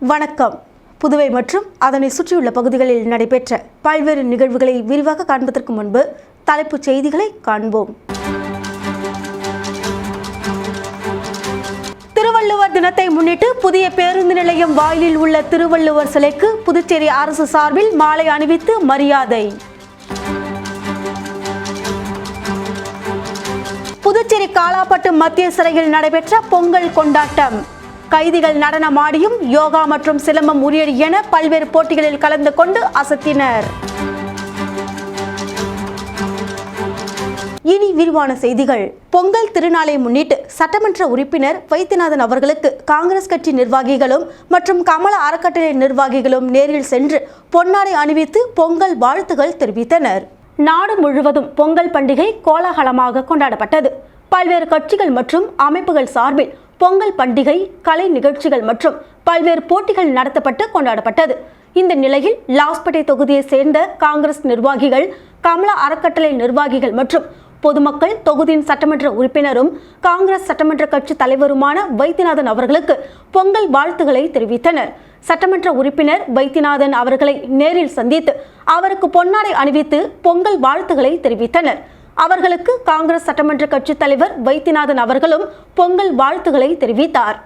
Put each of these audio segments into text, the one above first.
வணக்கம். புதுவை மற்றும் அதனை சுற்றியுள்ள பகுதிகளில் நடைபெற்ற பல்வேறு நிகழ்வுகளை விரிவாக காண்பதற்கு முன்பு தலைப்புச் செய்திகளை காண்போம். திருவள்ளுவர் தினத்தை முன்னிட்டு புதிய பேருந்து நிலையம் வாயிலில் உள்ள திருவள்ளுவர் சிலைக்கு புதுச்சேரி அரசு சார்பில் மாலை அணிவித்து மரியாதை. புதுச்சேரி காலாப்பட்டு மத்திய சிறையில் நடைபெற்ற பொங்கல் கொண்டாட்டம். கைதிகள் நடனமாடியும் யோகா மற்றும் சிலம்பம் உரியடி என பல்வேறு போட்டிகளில் கலந்து கொண்டு அசத்தினர். இனி விரிவான செய்திகள். பொங்கல் திருநாளை முன்னிட்டு சட்டமன்ற உறுப்பினர் வைத்தியநாதன் அவர்களுக்கு காங்கிரஸ் கட்சி நிர்வாகிகளும் மற்றும் கமல அறக்கட்டளை நிர்வாகிகளும் நேரில் சென்று பொன்னாடை அணிவித்து பொங்கல் வாழ்த்துகள் தெரிவித்தனர். நாடு முழுவதும் பொங்கல் பண்டிகை கோலாகலமாக கொண்டாடப்பட்டது. பல்வேறு கட்சிகள் மற்றும் அமைப்புகள் சார்பில் பொங்கல் பண்டிகை கலை நிகழ்ச்சிகள் மற்றும் பல்வேறு போட்டிகள் நடத்தப்பட்டு கொண்டாடப்பட்டது. இந்த நிலையில் லாஸ்பேட்டை தொகுதியை சேர்ந்த காங்கிரஸ் நிர்வாகிகள் கமலா அறக்கட்டளை நிர்வாகிகள் மற்றும் பொதுமக்கள் தொகுதியின் சட்டமன்ற உறுப்பினரும் காங்கிரஸ் சட்டமன்ற கட்சி தலைவருமான வைத்தியநாதன் அவர்களுக்கு பொங்கல் வாழ்த்துக்களை தெரிவித்தனர். சட்டமன்ற உறுப்பினர் வைத்தியநாதன் அவர்களை நேரில் சந்தித்து அவருக்கு பொன்னாடை அணிவித்து பொங்கல் வாழ்த்துக்களை தெரிவித்தனர். அவர்களுக்கு காங்கிரஸ் சட்டமன்ற கட்சி தலைவர் வைத்தியநாதன் அவர்களும் பொங்கல் வாழ்த்துக்களை தெரிவித்தார்.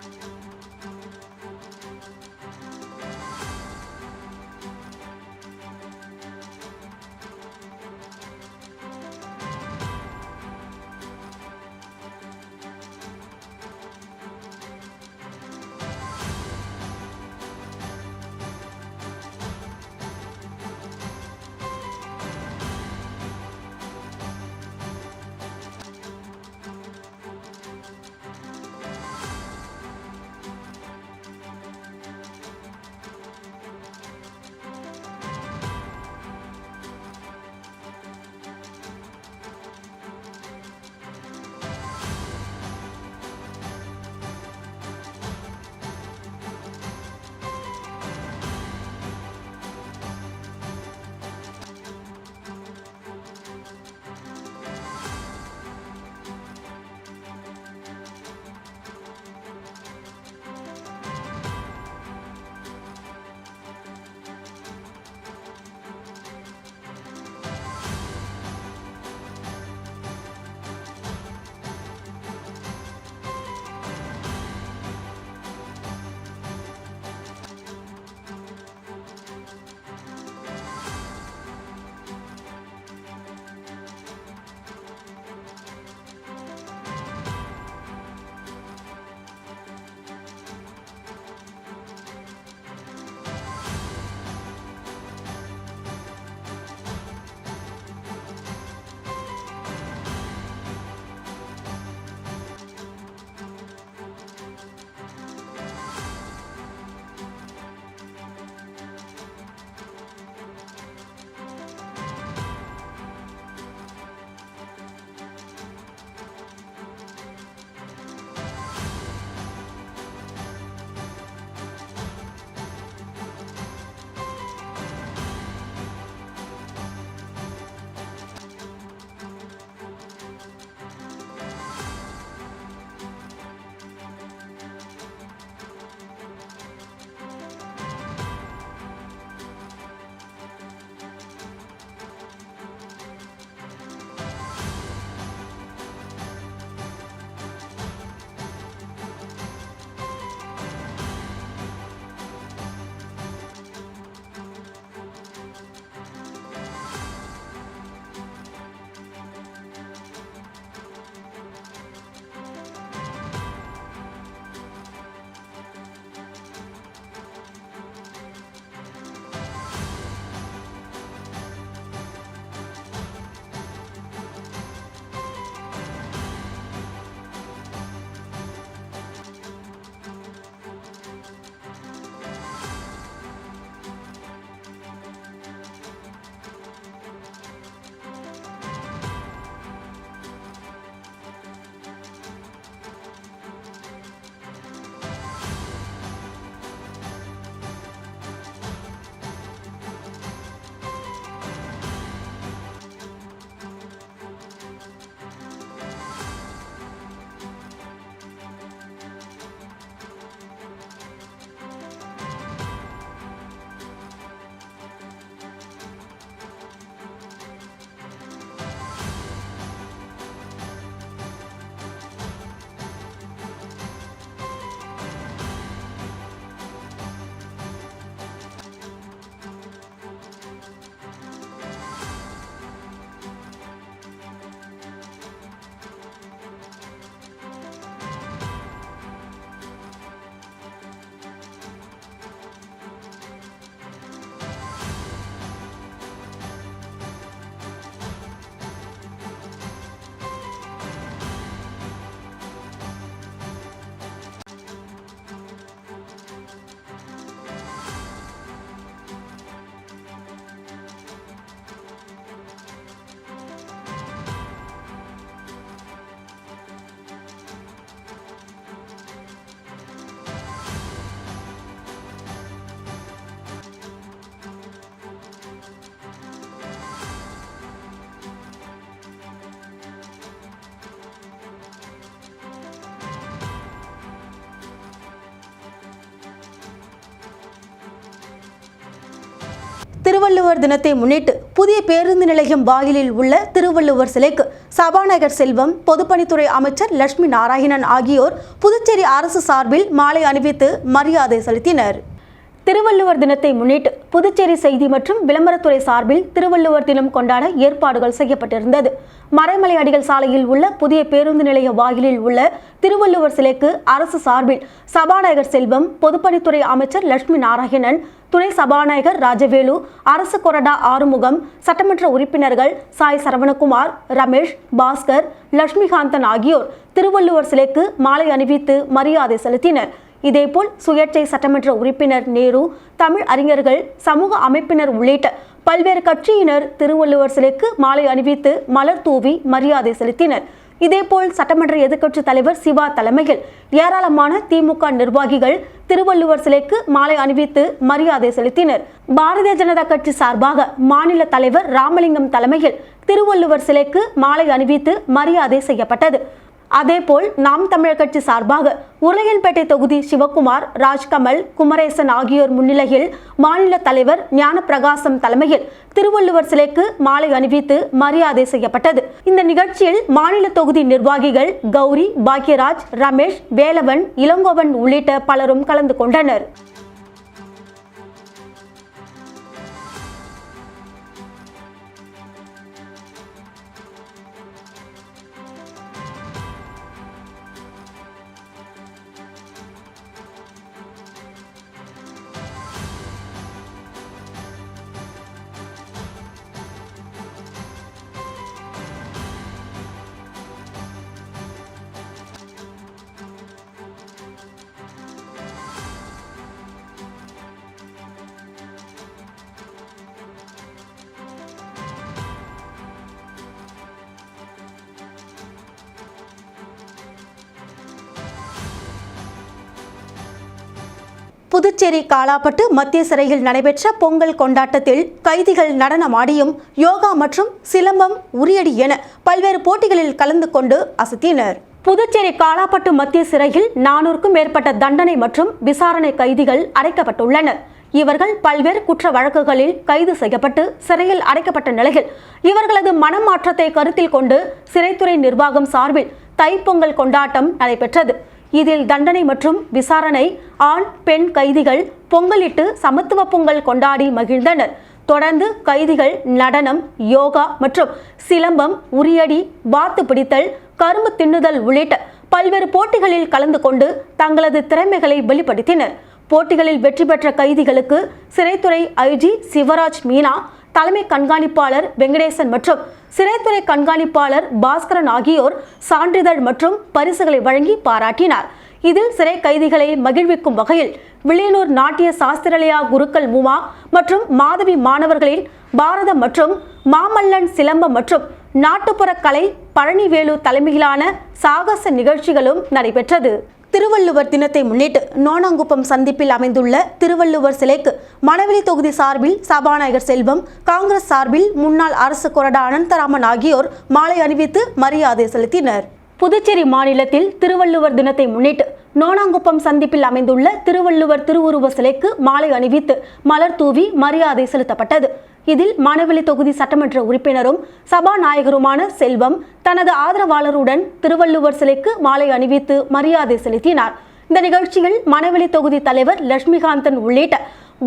திருவள்ளுவர் தினத்தை முன்னிட்டு புதிய பேருந்து நிலையம் வாயிலில் உள்ள திருவள்ளுவர் சிலைக்கு சபாநாயகர் செல்வம் பொதுப்பணித்துறை அமைச்சர் லட்சுமி நாராயணன் ஆகியோர் புதுச்சேரி அரசு சார்பில் மாலை அணிவித்து மரியாதை செலுத்தினர். திருவள்ளுவர் தினத்தை முன்னிட்டு புதுச்சேரி செய்தி மற்றும் விளம்பரத்துறை சார்பில் திருவள்ளுவர் தினம் கொண்டாட ஏற்பாடுகள் செய்யப்பட்டிருந்தது. மறைமலை அடிகள் சாலையில் உள்ள புதிய பேருந்து நிலைய வாயிலில் உள்ள திருவள்ளுவர் சிலைக்கு அரசு சார்பில் சபாநாயகர் செல்வம் பொதுப்பணித்துறை அமைச்சர் லட்சுமி நாராயணன் துணை சபாநாயகர் ராஜவேலு அரசு கொறடா ஆறுமுகம் சட்டமன்ற உறுப்பினர்கள் சாய் சரவணகுமார் ரமேஷ் பாஸ்கர் லட்சுமிகாந்தன் ஆகியோர் திருவள்ளுவர் சிலைக்கு மாலை அணிவித்து மரியாதை செலுத்தினர். இதேபோல் சுயேட்சை சட்டமன்ற உறுப்பினர் நேரு தமிழ் அறிஞர்கள் சமூக அமைப்பினர் உள்ளிட்ட பல்வேறு கட்சியினர் திருவள்ளுவர் சிலைக்கு மாலை அணிவித்து மலர் தூவி மரியாதை செலுத்தினர். இதேபோல் சட்டமன்ற எதிர்க்கட்சித் தலைவர் சிவா தலைமையில் ஏராளமான திமுக நிர்வாகிகள் திருவள்ளுவர் சிலைக்கு மாலை அணிவித்து மரியாதை செலுத்தினர். பாரதிய ஜனதா கட்சி சார்பாக மாநில தலைவர் ராமலிங்கம் தலைமையில் திருவள்ளுவர் சிலைக்கு மாலை அணிவித்து மரியாதை செய்யப்பட்டது. அதேபோல் நாம் தமிழர் கட்சி சார்பாக உருளையன்பேட்டை தொகுதி சிவகுமார் ராஜ்கமல் குமரேசன் ஆகியோர் முன்னிலையில் மாநில தலைவர் ஞானப்பிரகாசம் தலைமையில் திருவள்ளுவர் சிலைக்கு மாலை அணிவித்து மரியாதை செய்யப்பட்டது. இந்த நிகழ்ச்சியில் மாநில தொகுதி நிர்வாகிகள் கௌரி பாக்யராஜ் ரமேஷ் வேலவன் இளங்கோவன் உள்ளிட்ட பலரும் கலந்து கொண்டனர். புதுச்சேரி காலாப்பட்டு மத்திய சிறையில் நடைபெற்ற பொங்கல் கொண்டாட்டத்தில் கைதிகள் நடனமாடியும் யோகா மற்றும் சிலம்பம் உரியடி என பல்வேறு போட்டிகளில் கலந்து கொண்டு அசத்தினர். புதுச்சேரி காலாப்பட்டு மத்திய சிறையில் நானூறுக்கும் மேற்பட்ட தண்டனை மற்றும் விசாரணை கைதிகள் அடைக்கப்பட்டுள்ளனர் இவர்கள் பல்வேறு குற்ற வழக்குகளில் கைது செய்யப்பட்டு சிறையில் அடைக்கப்பட்ட நிலையில் இவர்களது மனமாற்றத்தை கருத்தில் கொண்டு சிறைத்துறை நிர்வாகம் சார்பில் தைப்பொங்கல் கொண்டாட்டம் நடைபெற்றது. இதில் தண்டனை மற்றும் விசாரணை ஆண் பெண் கைதிகள் பொங்கலிட்டு சமத்துவ பொங்கல் கொண்டாடி மகிழ்ந்தனர். தொடர்ந்து கைதிகள் நடனம் யோகா மற்றும் சிலம்பம் உரியடி வாத்து பிடித்தல் கரும்பு தின்னுதல் உள்ளிட்ட பல்வேறு போட்டிகளில் கலந்து கொண்டு தங்களது திறமைகளை வெளிப்படுத்தினர். போட்டிகளில் வெற்றி பெற்ற கைதிகளுக்கு சிறைத்துறை ஐஜி சிவராஜ் மீனா தலைமை கண்காணிப்பாளர் வெங்கடேசன் மற்றும் சிறைத்துறை கண்காணிப்பாளர் பாஸ்கரன் ஆகியோர் சான்றிதழ் மற்றும் பரிசுகளை வழங்கி பாராட்டினார். இதில் சிறை கைதிகளை மகிழ்விக்கும் வகையில் வில்லியனூர் நாட்டிய சாஸ்திரலயா குருக்கள் முமா மற்றும் மாதவி மாணவர்களின் பாரதம் மற்றும் மாமல்லன் சிலம்பம் மற்றும் நாட்டுப்புற கலை பழனிவேலு தலைமையிலான சாகச நிகழ்ச்சிகளும் நடைபெற்றது. திருவள்ளுவர் தினத்தை முன்னிட்டு நோனாங்குப்பம் சந்திப்பில் அமைந்துள்ள திருவள்ளுவர் சிலைக்கு மணவெளி தொகுதி சார்பில் சபாநாயகர் செல்வம் காங்கிரஸ் சார்பில் முன்னாள் அரசு கொறடா அனந்தராமன் ஆகியோர் மாலை அணிவித்து மரியாதை செலுத்தினர். புதுச்சேரி மாநிலத்தில் திருவள்ளுவர் தினத்தை முன்னிட்டு நோனாங்குப்பம் சந்திப்பில் அமைந்துள்ள திருவள்ளுவர் திருவுருவ சிலைக்கு மாலை அணிவித்து மலர் தூவி மரியாதை செலுத்தப்பட்டது. இதில் மணவெளி தொகுதி சட்டமன்ற உறுப்பினரும் சபாநாயகருமான செல்வம் தனது ஆதரவாளருடன் திருவள்ளுவர் சிலைக்கு மாலை அணிவித்து மரியாதை செலுத்தினார். இந்த நிகழ்ச்சியில் மணவெளி தொகுதி தலைவர் லட்சுமிகாந்தன் உள்ளிட்ட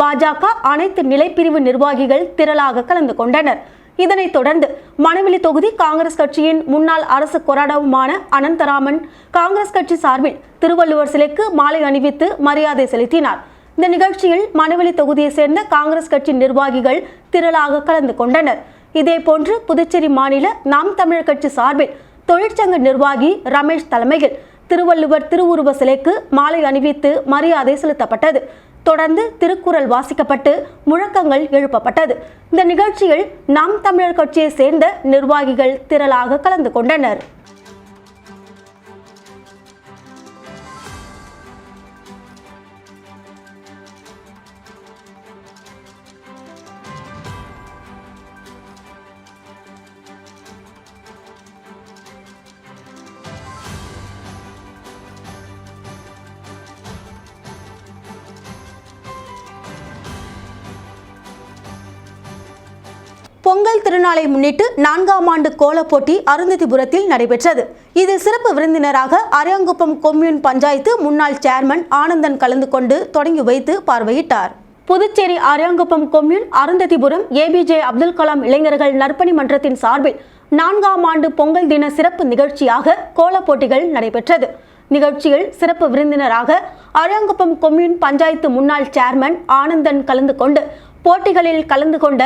பாஜக அனைத்து நிலைப்பிரிவு நிர்வாகிகள் திரளாக கலந்து கொண்டனர். இதனைத் தொடர்ந்து மணவெளி தொகுதி காங்கிரஸ் கட்சியின் முன்னாள் அரசு கொறடாவுமான அனந்தராமன் காங்கிரஸ் கட்சி சார்பில் திருவள்ளுவர் சிலைக்கு மாலை அணிவித்து மரியாதை செலுத்தினார். இந்த நிகழ்ச்சியில் மணவெளி தொகுதியைச் சேர்ந்த காங்கிரஸ் கட்சி நிர்வாகிகள் திரளாக கலந்து கொண்டனர். இதேபோன்று புதுச்சேரி மாநில நாம் தமிழர் கட்சி சார்பில் தொழிற்சங்க நிர்வாகி ரமேஷ் தலைமையில் திருவள்ளுவர் திருவுருவ சிலைக்கு மாலை அணிவித்து மரியாதை செலுத்தப்பட்டது. தொடர்ந்து திருக்குறள் வாசிக்கப்பட்டு முழக்கங்கள் எழுப்பப்பட்டது. இந்த நிகழ்ச்சியில் நாம் தமிழர் கட்சியை சேர்ந்த நிர்வாகிகள் திரளாக கலந்து கொண்டனர். பொங்கல் திருநாளை முன்னிட்டு நான்காம் ஆண்டு கோலப் போட்டி அருந்ததிபுரத்தில் நடைபெற்றது. இதில் சிறப்பு விருந்தினராக அரியாங்குப்பம் கொம்யூன் பஞ்சாயத்து முன்னாள் சேர்மன் ஆனந்தன் கலந்து கொண்டு தொடங்கி வைத்து பார்வையிட்டார். புதுச்சேரி அரியாங்குப்பம் கொம்யூன் அருந்ததிபுரம் ஏபிஜே அப்துல் கலாம் இளைஞர்கள் நற்பணி மன்றத்தின் சார்பில் நான்காம் ஆண்டு பொங்கல் தின சிறப்பு நிகழ்ச்சியாக கோலப் போட்டிகள் நடைபெற்றது. நிகழ்ச்சியில் சிறப்பு விருந்தினராக அரியாங்குப்பம் கொம்யூன் பஞ்சாயத்து முன்னாள் சேர்மன் ஆனந்தன் கலந்து கொண்டு போட்டிகளில் கலந்து கொண்ட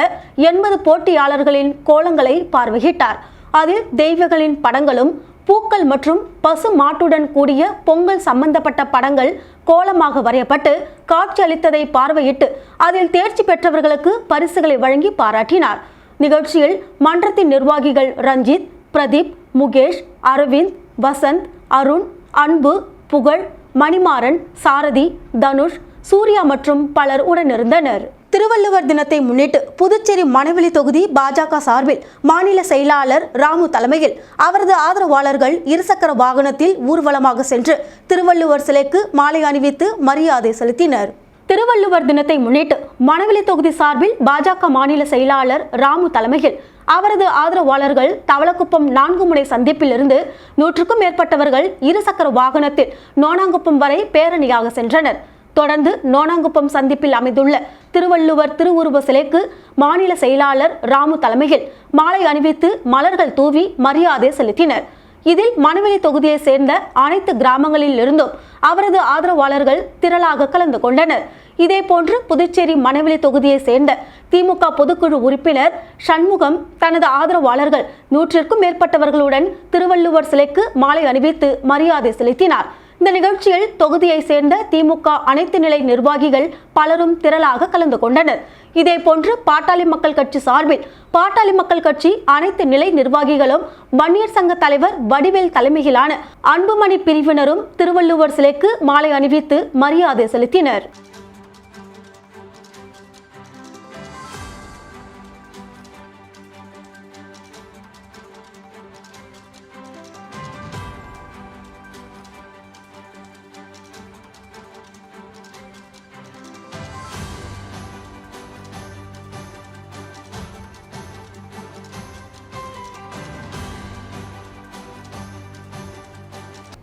எண்பது போட்டியாளர்களின் கோலங்களை பார்வையிட்டார். அதில் தெய்வங்களின் படங்களும் பூக்கள் மற்றும் பசு மாட்டுடன் கூடிய பொங்கல் சம்பந்தப்பட்ட படங்கள் கோலமாக வரையப்பட்டு காட்சியளித்ததை பார்வையிட்டு அதில் தேர்ச்சி பெற்றவர்களுக்கு பரிசுகளை வழங்கி பாராட்டினார். நிகழ்ச்சியில் மன்றத்தின் நிர்வாகிகள் ரஞ்சித் பிரதீப் முகேஷ் அரவிந்த் வசந்த் அருண் அன்பு புகழ் மணிமாறன் சாரதி தனுஷ் சூர்யா மற்றும் பலர் உடனிருந்தனர். திருவள்ளுவர் தினத்தை முன்னிட்டு புதுச்சேரி மணவெளி தொகுதி பாஜக சார்பில் மாநில செயலாளர் ராமு தலைமையில் அவரது ஆதரவாளர்கள் இருசக்கர வாகனத்தில் ஊர்வலமாக சென்று திருவள்ளுவர் சிலைக்கு மாலை அணிவித்து மரியாதை செலுத்தினர். திருவள்ளுவர் தினத்தை முன்னிட்டு மணவெளி தொகுதி சார்பில் பாஜக மாநில செயலாளர் ராமு தலைமையில் அவரது ஆதரவாளர்கள் தவளக்குப்பம் நான்கு முனை சந்திப்பிலிருந்து நூற்றுக்கும் மேற்பட்டவர்கள் இருசக்கர வாகனத்தில் நோனாங்குப்பம் வரை பேரணியாக சென்றனர். தொடர்ந்து நோனாங்குப்பம் சந்திப்பில் அமைந்துள்ள திருவள்ளுவர் திருவுருவ சிலைக்கு மாநில செயலாளர் ராமு தலைமையில் மாலை அணிவித்து மலர்கள் தூவி மரியாதை செலுத்தினர். இதில் மணவெளி தொகுதியை சேர்ந்த அனைத்து கிராமங்களில் இருந்தும் அவரது ஆதரவாளர்கள் திரளாக கலந்து கொண்டனர். இதேபோன்று புதுச்சேரி மணவெளி தொகுதியை சேர்ந்த திமுக பொதுக்குழு உறுப்பினர் சண்முகம் தனது ஆதரவாளர்கள் நூற்றிற்கும் மேற்பட்டவர்களுடன் திருவள்ளுவர் சிலைக்கு மாலை அணிவித்து மரியாதை செலுத்தினார். இந்த நிகழ்ச்சியில் தொகுதியை சேர்ந்த திமுக அனைத்து நிலை நிர்வாகிகள் பலரும் திரளாக கலந்து கொண்டனர். இதேபோன்று பாட்டாளி மக்கள் கட்சி சார்பில் பாட்டாளி மக்கள் கட்சி அனைத்து நிலை நிர்வாகிகளும் வன்னியர் சங்க தலைவர் வடிவேல் தலைமையிலான அன்புமணி பிரிவினரும் திருவள்ளுவர் சிலைக்கு மாலை அணிவித்து மரியாதை செலுத்தினர்.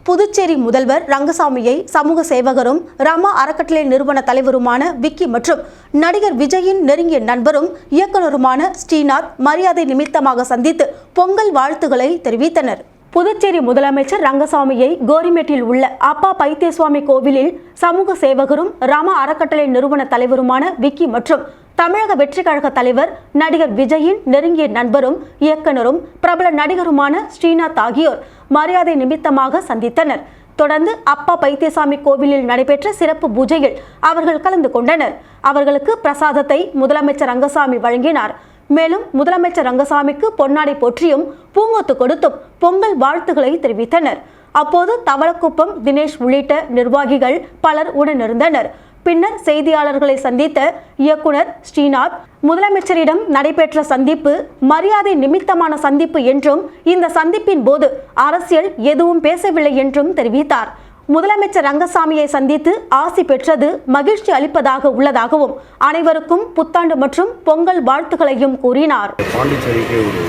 புதுச்சேரி முதல்வர் ரங்கசாமியை சமூக சேவகரும் ரமா அறக்கட்டளை நிறுவன தலைவருமான விக்கி மற்றும் நடிகர் விஜயின் நெருங்கிய நண்பரும் இயக்குனருமான ஸ்ரீநாத் மரியாதை நிமித்தமாக சந்தித்து பொங்கல் வாழ்த்துக்களை தெரிவித்தனர். புதுச்சேரி முதலமைச்சர் ரங்கசாமியை கோரிமேட்டில் உள்ள அப்பா பைத்தியசுவாமி கோவிலில் சமூக சேவகரும் ராம அறக்கட்டளை நிறுவன தலைவருமான விக்கி மற்றும் தமிழக வெற்றி கழக தலைவர் நடிகர் விஜயின் நெருங்கிய நண்பரும் இயக்குனரும் பிரபல நடிகருமான ஸ்ரீநாத் ஆகியோர் மரியாதை நிமித்தமாக சந்தித்தனர். தொடர்ந்து அப்பா பைத்தியசாமி கோவிலில் நடைபெற்ற சிறப்பு பூஜையில் அவர்கள் கலந்து கொண்டனர். அவர்களுக்கு பிரசாதத்தை முதலமைச்சர் ரங்கசாமி வழங்கினார். மேலும் முதலமைச்சர் ரங்கசாமிக்கு பொன்னாடை போற்றியும் பூங்கொத்து கொடுத்தும் பொங்கல் வாழ்த்துக்களை தெரிவித்தனர். அப்போது தவளக்குப்பம் தினேஷ் உள்ளிட்ட நிர்வாகிகள் பலர் உடனிருந்தனர். பின்னர் செய்தியாளர்களை சந்தித்த இயக்குனர் ஸ்ரீநாத் முதலமைச்சரிடம் நடைபெற்ற சந்திப்பு மரியாதை நிமித்தமான சந்திப்பு என்றும் இந்த சந்திப்பின் போது அரசியல் எதுவும் பேசவில்லை என்றும் தெரிவித்தார். முதலமைச்சர் ரங்கசாமியை சந்தித்து ஆசி பெற்றது மகிழ்ச்சி அளிப்பதாக உள்ளதாகவும் அனைவருக்கும் புத்தாண்டு மற்றும் பொங்கல் வாழ்த்துக்களையும் கூறினார். பாண்டிச்சேரிக்கு ஒரு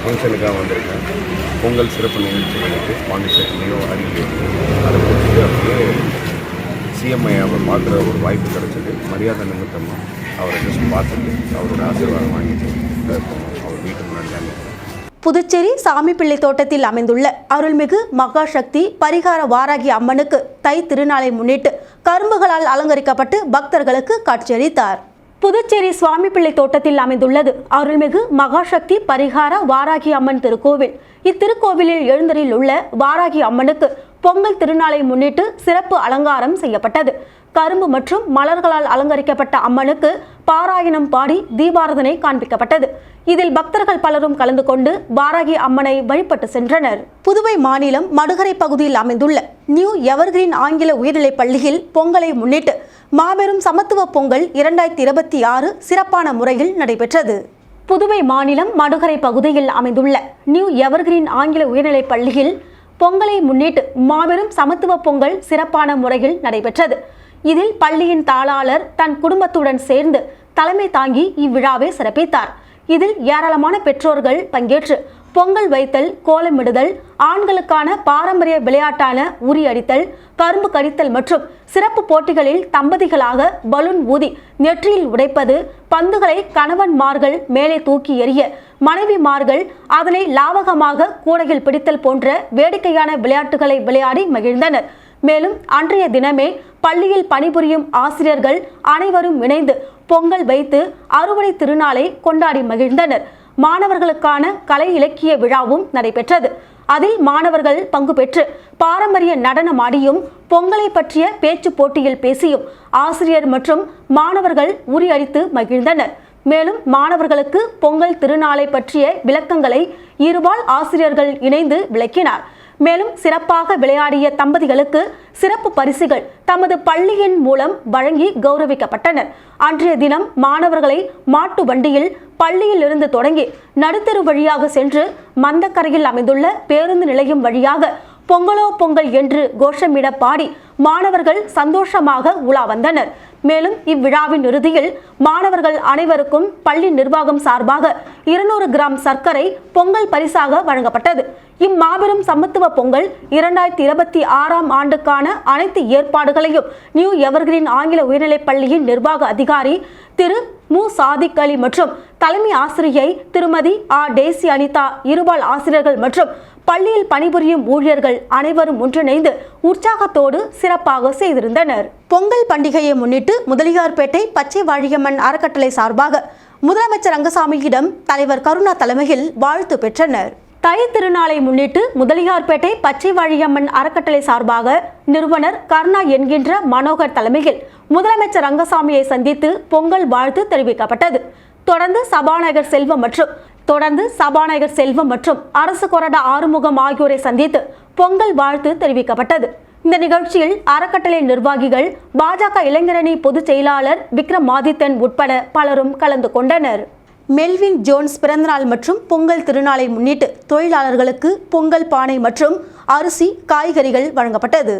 ஃபங்க்ஷனுக்காக வந்திருக்கேன் பொங்கல் சிறப்பு நிகழ்ச்சிகளுக்கு பாண்டிச்சேரி மிகவும் அருகில் அதை முடிச்சுட்டு அப்படியே சிஎம்ஐ அவர் பார்க்குற ஒரு வாய்ப்பு கிடைச்சது. மரியாதை நிமித்தமாக அவரை ஜஸ்ட் பார்த்துட்டு அவரோட ஆசீர்வாதம் வாங்கிட்டு இப்போ புதுச்சேரி சாமிப்பிள்ளை தோட்டத்தில் அமைந்துள்ள அருள்மிகு மகாசக்தி பரிகார வாராகி அம்மனுக்கு தை திருநாளை முன்னிட்டு கரும்புகளால் அலங்கரிக்கப்பட்டு பக்தர்களுக்கு காட்சியளித்தார். புதுச்சேரி சுவாமிப்பிள்ளை தோட்டத்தில் அமைந்துள்ளது அருள்மிகு மகாசக்தி பரிகார வாராகி அம்மன் திருக்கோவில். இத்திருக்கோவிலில் எழுந்தரில் உள்ள வாராகி அம்மனுக்கு பொங்கல் திருநாளை முன்னிட்டு சிறப்பு அலங்காரம் செய்யப்பட்டது. கரும்பு மற்றும் மலர்களால் அலங்கரிக்கப்பட்ட அம்மனுக்கு பாராயணம் பாடி தீபாரதனை காண்பிக்கப்பட்டது. இதில் பக்தர்கள் பலரும் கலந்து கொண்டு வாராகி அம்மனை வழிபட்டு சென்றனர். புதுவை மாநிலம் மடுகரை பகுதியில் அமைந்துள்ள நியூ எவர்கிரீன் ஆங்கில உயர்நிலைப் பள்ளியில் பொங்கலை முன்னிட்டு மாபெரும் சமத்துவ பொங்கல் இரண்டாயிரத்தி இருபத்தி ஆறு சிறப்பான முறையில் நடைபெற்றது. புதுவை மாநிலம் மடுகரை பகுதியில் அமைந்துள்ள நியூ எவர்கிரீன் ஆங்கில உயர்நிலைப் பள்ளியில் பொங்கலை முன்னிட்டு மாபெரும் சமத்துவ பொங்கல் சிறப்பான முறையில் நடைபெற்றது. இதில் பள்ளியின் தாளாளர் தன் குடும்பத்துடன் சேர்ந்து தலைமை தாங்கி இவ்விழாவை சிறப்பித்தார். இதில் ஏராளமான பெற்றோர்கள் பங்கேற்று பொங்கல் வைத்தல் கோலமிடுதல் ஆண்களுக்கான பாரம்பரிய விளையாட்டான உரி அடித்தல் கரும்பு கடித்தல் மற்றும் சிறப்பு போட்டிகளில் தம்பதிகளாக பலூன் ஊதி நெற்றியில் உடைப்பது பந்துகளை கணவன்மார்கள் மேலே தூக்கி எறிய மனைவிமார்கள் அதனை லாவகமாக கூடையில் பிடித்தல் போன்ற வேடிக்கையான விளையாட்டுகளை விளையாடி மகிழ்ந்தனர். மேலும் அன்றைய தினமே பள்ளியில் பணிபுரியும் ஆசிரியர்கள் அனைவரும் இணைந்து பொங்கல் வைத்து அறுவடை திருநாளை கொண்டாடி மகிழ்ந்தனர். மாணவர்களுக்கான கலை இலக்கிய விழாவும் நடைபெற்றது. அதில் மாணவர்கள் பங்கு பெற்று பாரம்பரிய நடனமாடியும் பொங்கலை பற்றிய பேச்சு போட்டியில் பேசியும் ஆசிரியர் மற்றும் மாணவர்கள் உரியடித்து மகிழ்ந்தனர். மேலும் மாணவர்களுக்கு பொங்கல் திருநாளை பற்றிய விளக்கங்களை இருபால் ஆசிரியர்கள் இணைந்து விளக்கினார். மேலும் சிறப்பாக விளையாடிய தம்பதிகளுக்கு சிறப்பு பரிசுகள் தமது பள்ளியின் மூலம் வழங்கி கௌரவிக்கப்பட்டனர். அன்றைய தினம் மாணவர்களை மாட்டு வண்டியில் பள்ளியில் இருந்து தொடங்கி நடுத்தெரு வழியாக சென்று மந்தக்கரையில் அமைந்துள்ள பேருந்து நிலையம் வழியாக பொங்கலோ பொங்கல் என்று கோஷமிட பாடி மாணவர்கள் சந்தோஷமாக உலா வந்தனர். மேலும் இவ்விழாவின் இறுதியில் மாணவர்கள் அனைவருக்கும் பள்ளி நிர்வாகம் சார்பாக இருநூறு கிராம் சர்க்கரை பொங்கல் பரிசாக வழங்கப்பட்டது. இம்மாபெரும் சமத்துவ பொங்கல் இரண்டாயிரத்தி இருபத்தி ஆறாம் ஆண்டுக்கான அனைத்து ஏற்பாடுகளையும் நியூ எவர்கிரீன் ஆங்கில உயர்நிலைப் பள்ளியின் நிர்வாக அதிகாரி திரு மு. சாதிக் அலி மற்றும் தலைமை ஆசிரியை திருமதி ஆ. டேசி அனிதா இருபால் ஆசிரியர்கள் மற்றும் பள்ளியில் பணிபுரியும் ஊழியர்கள் அனைவரும் ஒன்றிணைந்து உற்சாகத்தோடு சிறப்பாக செய்திருந்தனர். பொங்கல் பண்டிகையை முன்னிட்டு முதலியார்பேட்டை பச்சை வாழியம்மன் அறக்கட்டளை சார்பாக முதலமைச்சர் ரங்கசாமியிடம் தலைவர் கருணா தலைமையில் வாழ்த்து பெற்றனர். தை திருநாளை முன்னிட்டு முதலியார்பேட்டை பச்சை வாழியம்மன் அறக்கட்டளை சார்பாக நிறுவனர் கர்ணா என்கின்ற மனோகர் தலைமையில் முதலமைச்சர் ரங்கசாமியை சந்தித்து பொங்கல் வாழ்த்து தெரிவிக்கப்பட்டது. தொடர்ந்து சபாநாயகர் செல்வம் மற்றும் தொடர்ந்து சபாநாயகர் செல்வம் மற்றும் அரசு கொறடா ஆறுமுகம் ஆகியோரை சந்தித்து பொங்கல் வாழ்த்து தெரிவிக்கப்பட்டது. இந்த நிகழ்ச்சியில் அறக்கட்டளை நிர்வாகிகள் பாஜக இளைஞரணி பொதுச் செயலாளர் விக்ரம் ஆதித்தன் உட்பட பலரும் கலந்து கொண்டனர். மெல்வின் ஜோன்ஸ் பிறந்தநாள் மற்றும் பொங்கல் திருநாளை முன்னிட்டு தொழிலாளர்களுக்கு பொங்கல் பானை மற்றும் அரிசி காய்கறிகள் வழங்கப்பட்டது.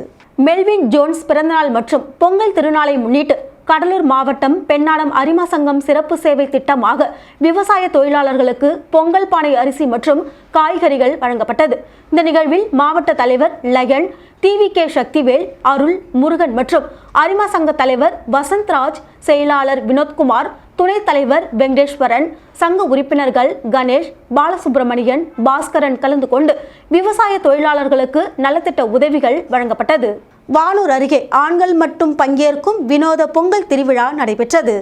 மெல்வின் ஜோன்ஸ் பிறந்தநாள் மற்றும் பொங்கல் திருநாளை முன்னிட்டு கடலூர் மாவட்டம் பெண்ணாடம் அரிமா சங்கம் சிறப்பு சேவை திட்டமாக விவசாய தொழிலாளர்களுக்கு பொங்கல் பானை அரிசி மற்றும் காய்கறிகள் வழங்கப்பட்டது. இந்த நிகழ்வில் மாவட்ட தலைவர் lion TV K Sakthivel Arul Murugan மற்றும் அரிமா சங்க தலைவர் வசந்த்ராஜ் செயலாளர் வினோத்குமார் துணைத் தலைவர் வெங்கடேஸ்வரன் சங்க உறுப்பினர்கள் கணேஷ் பாலசுப்பிரமணியன் பாஸ்கரன் கலந்து கொண்டு விவசாய தொழிலாளர்களுக்கு நலத்திட்ட உதவிகள் வழங்கப்பட்டது. வானூர் அருகே ஆண்கள் மட்டும் பங்கேற்கும் வினோத பொங்கல் திருவிழா நடைபெற்றது.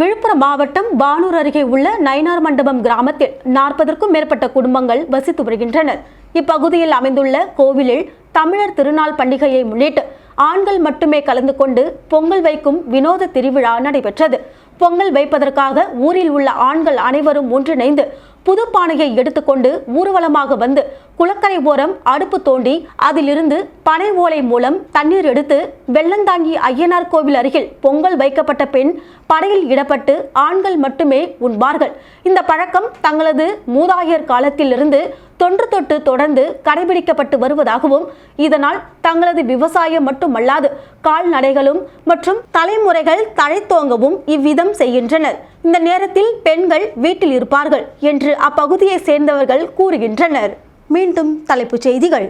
விழுப்புரம் மாவட்டம் வானூர் அருகே உள்ள நயினார் மண்டபம் கிராமத்தில் நாற்பதற்கும் மேற்பட்ட குடும்பங்கள் வசித்து வருகின்றனர் இப்பகுதியில் அமைந்துள்ள கோவிலில் தமிழர் திருநாள் பண்டிகையை முன்னிட்டு ஆண்கள் மட்டுமே கலந்து கொண்டு பொங்கல் வைக்கும் வினோத திருவிழா நடைபெற்றது. பொங்கல் வைப்பதற்காக ஊரில் உள்ள ஆண்கள் அனைவரும் ஒன்றிணைந்து புது பானையை எடுத்துக்கொண்டு ஊர்வலமாக வந்து குளக்கரை ஓரம் அடுப்பு தோண்டி அதிலிருந்து பனை ஓலை மூலம் தண்ணீர் எடுத்து வெள்ளந்தாங்கி ஐயனார் கோவில் அருகில் பொங்கல் வைக்கப்பட்ட பின் படையில் இடப்பட்டு ஆண்கள் மட்டுமே உண்பார்கள். இந்த பழக்கம் தங்களது மூதாதையர் காலத்திலிருந்து தொன்று தொட்டு தொடர்ந்து கடைபிடிக்கப்பட்டு வருவதாகவும் இதனால் தங்களது விவசாயம் மட்டுமல்லாது கால்நடைகளும் மற்றும் தலைமுறைகள் தழைத்தோங்கவும் இவ்விதம் செய்கின்றனர். இந்த நேரத்தில் பெண்கள் வீட்டில் இருப்பார்கள் என்று அப்பகுதியை சேர்ந்தவர்கள் கூறுகின்றனர். மீண்டும் தலைப்புச் செய்திகள்.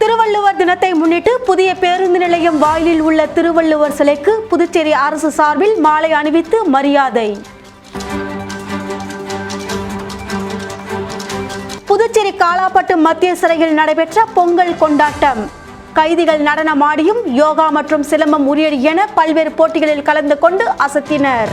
திருவள்ளுவர் தினத்தை முன்னிட்டு புதிய பேருந்து நிலையம் வாயிலில் உள்ள திருவள்ளுவர் சிலைக்கு புதுச்சேரி அரசு சார்பில் மாலை அணிவித்து மரியாதை. புதுச்சேரி காலாப்பட்டு மத்திய சிறையில் நடைபெற்ற பொங்கல் கொண்டாட்டம். கைதிகள் நடனமாடியும் யோகா மற்றும் சிலம்பம் உரியடி என பல்வேறு போட்டிகளில் கலந்து கொண்டு அசத்தினர்.